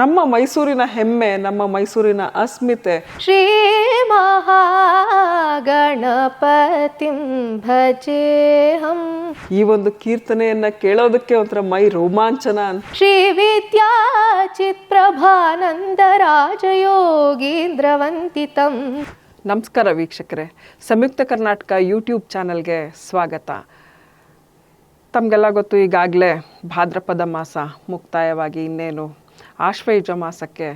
ನಮ್ಮ ಮೈಸೂರಿನ ಹೆಮ್ಮೆ ನಮ್ಮ ಮೈಸೂರಿನ ಅಸ್ಮಿತೆ. ಶ್ರೀ ಮಹಾಗಣಪತಿಂ ಭಜೇಹಂ. ಈ ಒಂದು ಕೀರ್ತನೆಯನ್ನ ಕೇಳೋದಕ್ಕೆ ಒಂಥರ ಮೈ ರೋಮಾಂಚನ ಅಂತ ಶ್ರೀ ವಿದ್ಯಾಚಿತ್ ಪ್ರಭಾನಂದ ರಾಜಯೋಗೀಂದ್ರವಂತಿತಂ. ನಮಸ್ಕಾರ ವೀಕ್ಷಕರೇ. ಸಂಯುಕ್ತ ಕರ್ನಾಟಕ ಯೂಟ್ಯೂಬ್ ಚಾನಲ್ಗೆ ಸ್ವಾಗತ. ತಮಗೆಲ್ಲ ಗೊತ್ತು ಈಗಾಗಲೇ ಭಾದ್ರಪದ ಮಾಸ ಮುಕ್ತಾಯವಾಗಿ ಇನ್ನೇನು ಆಶ್ವಯುಜ ಮಾಸಕ್ಕೆ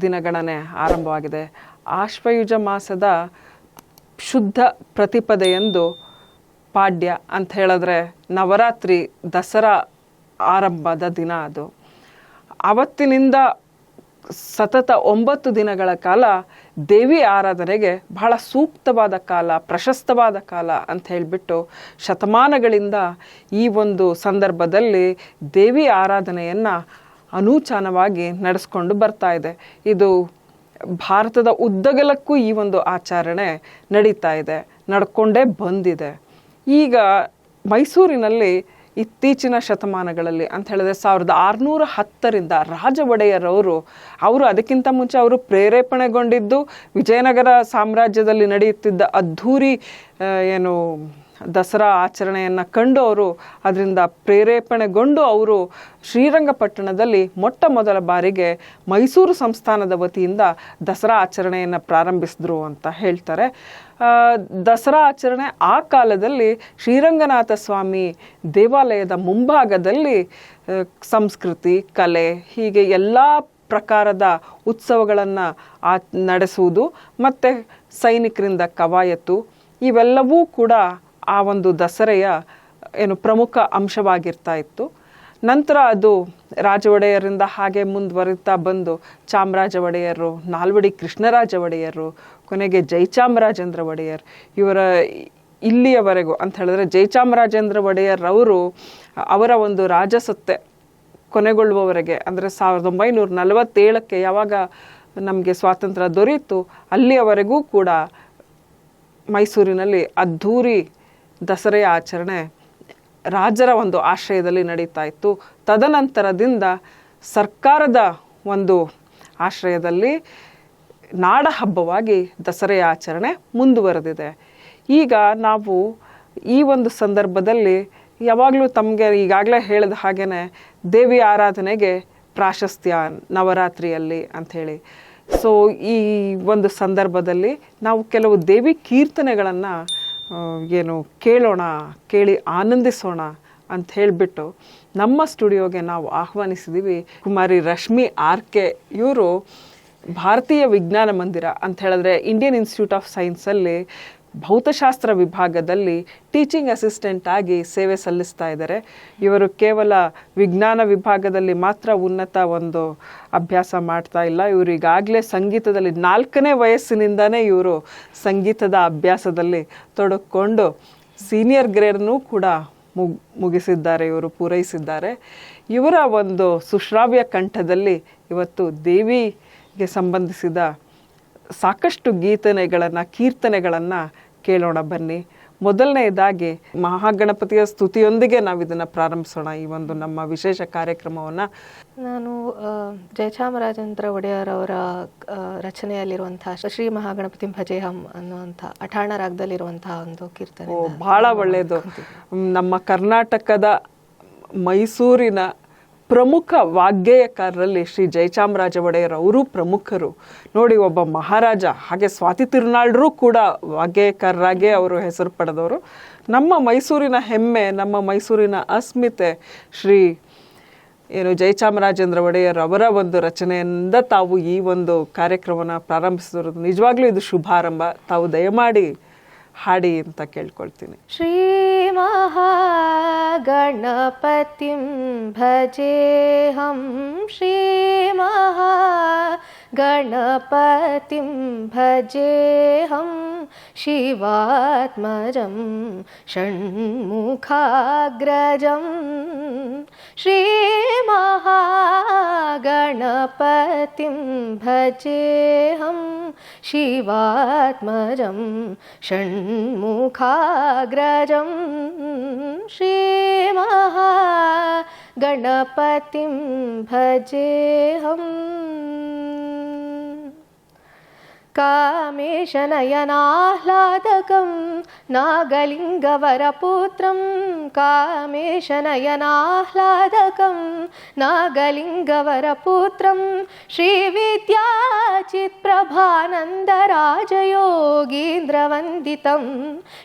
ದಿನಗಣನೆ ಆರಂಭವಾಗಿದೆ. ಆಶ್ವಯುಜ ಮಾಸದ ಶುದ್ಧ ಪ್ರತಿಪದೆಯಂದು ಪಾಡ್ಯ ಅಂತ ಹೇಳಿದ್ರೆ ನವರಾತ್ರಿ ದಸರಾ ಆರಂಭದ ದಿನ ಅದು. ಅವತ್ತಿನಿಂದ ಸತತ ಒಂಬತ್ತು ದಿನಗಳ ಕಾಲ ದೇವಿ ಆರಾಧನೆಗೆ ಬಹಳ ಸೂಕ್ತವಾದ ಕಾಲ, ಪ್ರಶಸ್ತವಾದ ಕಾಲ ಅಂತ ಹೇಳಿಬಿಟ್ಟು ಶತಮಾನಗಳಿಂದ ಈ ಒಂದು ಸಂದರ್ಭದಲ್ಲಿ ದೇವಿ ಆರಾಧನೆಯನ್ನು ಅನೂಚಾನವಾಗಿ ನಡೆಸ್ಕೊಂಡು ಬರ್ತಾ ಇದೆ. ಇದು ಭಾರತದ ಉದ್ದಗಲಕ್ಕೂ ಈ ಒಂದು ಆಚರಣೆ ನಡೀತಾ ಇದೆ. ನಡ್ಕೊಂಡೇ ಬಂದಿದೆ. ಈಗ ಮೈಸೂರಿನಲ್ಲಿ ಇತ್ತೀಚಿನ ಶತಮಾನಗಳಲ್ಲಿ ಅಂತ ಹೇಳಿದ್ರೆ ಸಾವಿರದ ಆರುನೂರ ಹತ್ತರಿಂದ ರಾಜ ಒಡೆಯರವರು ಅವರು ಅದಕ್ಕಿಂತ ಮುಂಚೆ ಅವರು ಪ್ರೇರೇಪಣೆಗೊಂಡಿದ್ದು, ವಿಜಯನಗರ ಸಾಮ್ರಾಜ್ಯದಲ್ಲಿ ನಡೆಯುತ್ತಿದ್ದ ಅದ್ಧೂರಿ ಏನು, ದಸರಾ ಆಚರಣೆಯನ್ನು ಕಂಡು ಅವರು ಅದರಿಂದ ಪ್ರೇರೇಪಣೆಗೊಂಡು ಅವರು ಶ್ರೀರಂಗಪಟ್ಟಣದಲ್ಲಿ ಮೊಟ್ಟ ಮೊದಲ ಬಾರಿಗೆ ಮೈಸೂರು ಸಂಸ್ಥಾನದ ವತಿಯಿಂದ ದಸರಾ ಆಚರಣೆಯನ್ನು ಪ್ರಾರಂಭಿಸಿದ್ರು ಅಂತ ಹೇಳ್ತಾರೆ. ದಸರಾ ಆಚರಣೆ ಆ ಕಾಲದಲ್ಲಿ ಶ್ರೀರಂಗನಾಥ ಸ್ವಾಮಿ ದೇವಾಲಯದ ಮುಂಭಾಗದಲ್ಲಿ ಸಂಸ್ಕೃತಿ, ಕಲೆ, ಹೀಗೆ ಎಲ್ಲ ಪ್ರಕಾರದ ಉತ್ಸವಗಳನ್ನು ಆ, ನಡೆಸುವುದು, ಮತ್ತು ಸೈನಿಕರಿಂದ ಕವಾಯತು ಇವೆಲ್ಲವೂ ಕೂಡ ಆ ಒಂದು ದಸರೆಯ, ಏನು ಪ್ರಮುಖ ಅಂಶವಾಗಿರ್ತಾ ಇತ್ತು. ನಂತರ ಅದು ರಾಜ ಒಡೆಯರಿಂದ ಹಾಗೆ ಮುಂದುವರಿತಾ ಬಂದು ಚಾಮರಾಜ ಒಡೆಯರು ನಾಲ್ವಡಿ ಕೃಷ್ಣರಾಜ ಒಡೆಯರು ಕೊನೆಗೆ ಜಯಚಾಮರಾಜೇಂದ್ರ ಒಡೆಯರ್ ಇವರ ಇಲ್ಲಿಯವರೆಗೂ ಅಂತ ಹೇಳಿದ್ರೆ ಜಯಚಾಮರಾಜೇಂದ್ರ ಒಡೆಯರ್ ಅವರು ಅವರ ಒಂದು ರಾಜಸತ್ತೆ ಕೊನೆಗೊಳ್ಳುವವರೆಗೆ, ಅಂದರೆ ಸಾವಿರದ ಒಂಬೈನೂರ ನಲವತ್ತೇಳಕ್ಕೆ ಯಾವಾಗ ನಮಗೆ ಸ್ವಾತಂತ್ರ್ಯ ದೊರೆಯಿತು ಅಲ್ಲಿಯವರೆಗೂ ಕೂಡ ಮೈಸೂರಿನಲ್ಲಿ ಅದ್ಧೂರಿ ದಸರೆಯ ಆಚರಣೆ ರಾಜರ ಒಂದು ಆಶ್ರಯದಲ್ಲಿ ನಡೀತಾ ಇತ್ತು. ತದನಂತರದಿಂದ ಸರ್ಕಾರದ ಒಂದು ಆಶ್ರಯದಲ್ಲಿ ನಾಡ ಹಬ್ಬವಾಗಿ ದಸರೆಯ ಆಚರಣೆ ಮುಂದುವರೆದಿದೆ. ಈಗ ನಾವು ಈ ಒಂದು ಸಂದರ್ಭದಲ್ಲಿ ಯಾವಾಗಲೂ ತಮಗೆ ಈಗಾಗಲೇ ಹೇಳಿದ ಹಾಗೇ ದೇವಿ ಆರಾಧನೆಗೆ ಪ್ರಾಶಸ್ತ್ಯ ನವರಾತ್ರಿಯಲ್ಲಿ ಅಂಥೇಳಿ. ಸೊ ಈ ಒಂದು ಸಂದರ್ಭದಲ್ಲಿ ನಾವು ಕೆಲವು ದೇವಿ ಕೀರ್ತನೆಗಳನ್ನು ಏನು ಕೇಳೋಣ, ಕೇಳಿ ಆನಂದಿಸೋಣ ಅಂತ ಹೇಳಿಬಿಟ್ಟು ನಮ್ಮ ಸ್ಟುಡಿಯೋಗೆ ನಾವು ಆಹ್ವಾನಿಸಿದ್ದೀವಿ ಕುಮಾರಿ ರಶ್ಮಿ ಆರ್ ಕೆ ಇವರು ಭಾರತೀಯ ವಿಜ್ಞಾನ ಮಂದಿರ ಅಂತ ಹೇಳಿದ್ರೆ ಇಂಡಿಯನ್ ಇನ್ಸ್ಟಿಟ್ಯೂಟ್ ಆಫ್ ಸೈನ್ಸಲ್ಲಿ ಭೌತಶಾಸ್ತ್ರ ವಿಭಾಗದಲ್ಲಿ ಟೀಚಿಂಗ್ ಅಸಿಸ್ಟೆಂಟ್ ಆಗಿ ಸೇವೆ ಸಲ್ಲಿಸ್ತಾ ಇದ್ದಾರೆ. ಇವರು ಕೇವಲ ವಿಜ್ಞಾನ ವಿಭಾಗದಲ್ಲಿ ಮಾತ್ರ ಉನ್ನತ ಒಂದು ಅಭ್ಯಾಸ ಮಾಡ್ತಾ ಇಲ್ಲ. ಇವರು ಈಗಾಗಲೇ ಸಂಗೀತದಲ್ಲಿ ನಾಲ್ಕನೇ ವಯಸ್ಸಿನಿಂದನೇ ಇವರು ಸಂಗೀತದ ಅಭ್ಯಾಸದಲ್ಲಿ ತೊಡಕೊಂಡು ಸೀನಿಯರ್ ಗ್ರೇಡ್ನೂ ಕೂಡ ಮುಗ್ ಮುಗಿಸಿದ್ದಾರೆ, ಇವರು ಪೂರೈಸಿದ್ದಾರೆ. ಇವರ ಒಂದು ಸುಶ್ರಾವ್ಯ ಕಂಠದಲ್ಲಿ ಇವತ್ತು ದೇವಿಗೆ ಸಂಬಂಧಿಸಿದ ಸಾಕಷ್ಟು ಗೀತನೆಗಳನ್ನು ಕೀರ್ತನೆಗಳನ್ನು ಕೇಳೋಣ ಬನ್ನಿ. ಮೊದಲನೆಯದಾಗಿ ಮಹಾಗಣಪತಿಯ ಸ್ತುತಿಯೊಂದಿಗೆ ನಾವು ಇದನ್ನು ಪ್ರಾರಂಭಿಸೋಣ ಈ ಒಂದು ನಮ್ಮ ವಿಶೇಷ ಕಾರ್ಯಕ್ರಮವನ್ನು. ನಾನು ಜಯಚಾಮರಾಜೇಂದ್ರ ಒಡೆಯರ್ ಅವರ ರಚನೆಯಲ್ಲಿರುವಂತಹ ಶ್ರೀ ಮಹಾಗಣಪತಿ ಭಜೇಹಂ ಅನ್ನುವಂಥ ಅಠಾಣ ರಾಗದಲ್ಲಿರುವಂತಹ ಒಂದು ಕೀರ್ತನೆ ಬಹಳ ಒಳ್ಳೆಯದು ನಮ್ಮ ಕರ್ನಾಟಕದ ಮೈಸೂರಿನ ಪ್ರಮುಖ ವಾಗ್ಗೇಯಕಾರರಲ್ಲಿ ಶ್ರೀ ಜಯಚಾಮರಾಜ ಒಡೆಯರ್ ಅವರು ಪ್ರಮುಖರು. ನೋಡಿ, ಒಬ್ಬ ಮಹಾರಾಜ, ಹಾಗೆ ಸ್ವಾತಿ ತಿರುನಾಳ್ರು ಕೂಡ ವಾಗ್ಗೇಯಕಾರರಾಗೇ ಅವರು ಹೆಸರು ಪಡೆದವರು. ನಮ್ಮ ಮೈಸೂರಿನ ಹೆಮ್ಮೆ, ನಮ್ಮ ಮೈಸೂರಿನ ಅಸ್ಮಿತೆ, ಶ್ರೀ ಏನು ಜಯಚಾಮರಾಜೇಂದ್ರ ಒಡೆಯರ್ ಅವರ ಒಂದು ರಚನೆಯಿಂದ ತಾವು ಈ ಒಂದು ಕಾರ್ಯಕ್ರಮನ ಪ್ರಾರಂಭಿಸಿರೋದು ನಿಜವಾಗ್ಲೂ ಇದು ಶುಭಾರಂಭ. ತಾವು ದಯಮಾಡಿ ಹಾಡಿ ಅಂತ ಕೇಳ್ಕೊಳ್ತೀನಿ. ಶ್ರೀ ಮಹಾಗಣಪತಿಂ ಭಜೇಹಂ ಶ್ರೀ ಮಹಾಗಣಪತಿಂ ಭಜೇಹಂ ಶಿವಾತ್ಮಜಂ ಷಣ್ಮುಖಾಗ್ರಜಂ पतिं भजेऽहं शिवात्मजं षण्मुखाग्रजं श्रीमहा गणपतिं भजेहम् कामेशनयनाह्लादकं नागलिङ्गवरपुत्रं कामेशनयनाह्लादकं नागलिङ्गवरपुत्रं श्रीविद्याचित्प्रभानन्दराजयोगीन्द्रवन्दितं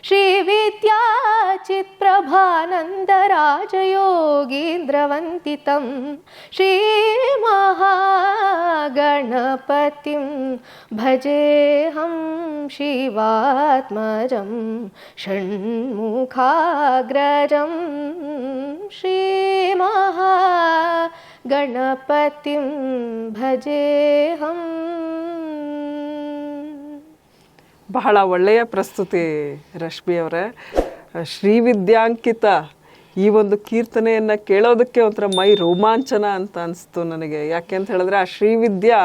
श्रीविद्याचित्प्रभानन्दराजयोगीन्द्रवन्दितं श्रीमहागणपतिं भजेऽहं शिवात्मजं षण्मुखाग्रजं श्रीमहागणपतिं भजेऽहम् ಬಹಳ ಒಳ್ಳೆಯ ಪ್ರಸ್ತುತಿ ರಶ್ಮಿ ಅವರೇ ಶ್ರೀವಿದ್ಯಾಂಕಿತ ಈ ಒಂದು ಕೀರ್ತನೆಯನ್ನು ಕೇಳೋದಕ್ಕೆ ಒಂಥರ ಮೈ ರೋಮಾಂಚನ ಅಂತ ಅನಿಸ್ತು ನನಗೆ. ಯಾಕೆ ಅಂತ ಹೇಳಿದ್ರೆ ಆ ಶ್ರೀವಿದ್ಯಾ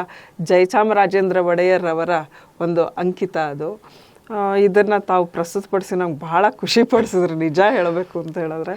ಜಯಚಾಮರಾಜೇಂದ್ರ ಒಡೆಯರ್ ಅವರ ಒಂದು ಅಂಕಿತ ಅದು. ಇದನ್ನು ತಾವು ಪ್ರಸ್ತುತಪಡಿಸಿ ನಂಗೆ ಭಾಳ ಖುಷಿ ಪಡಿಸಿದ್ರು, ನಿಜ ಹೇಳಬೇಕು ಅಂತ ಹೇಳಿದ್ರೆ.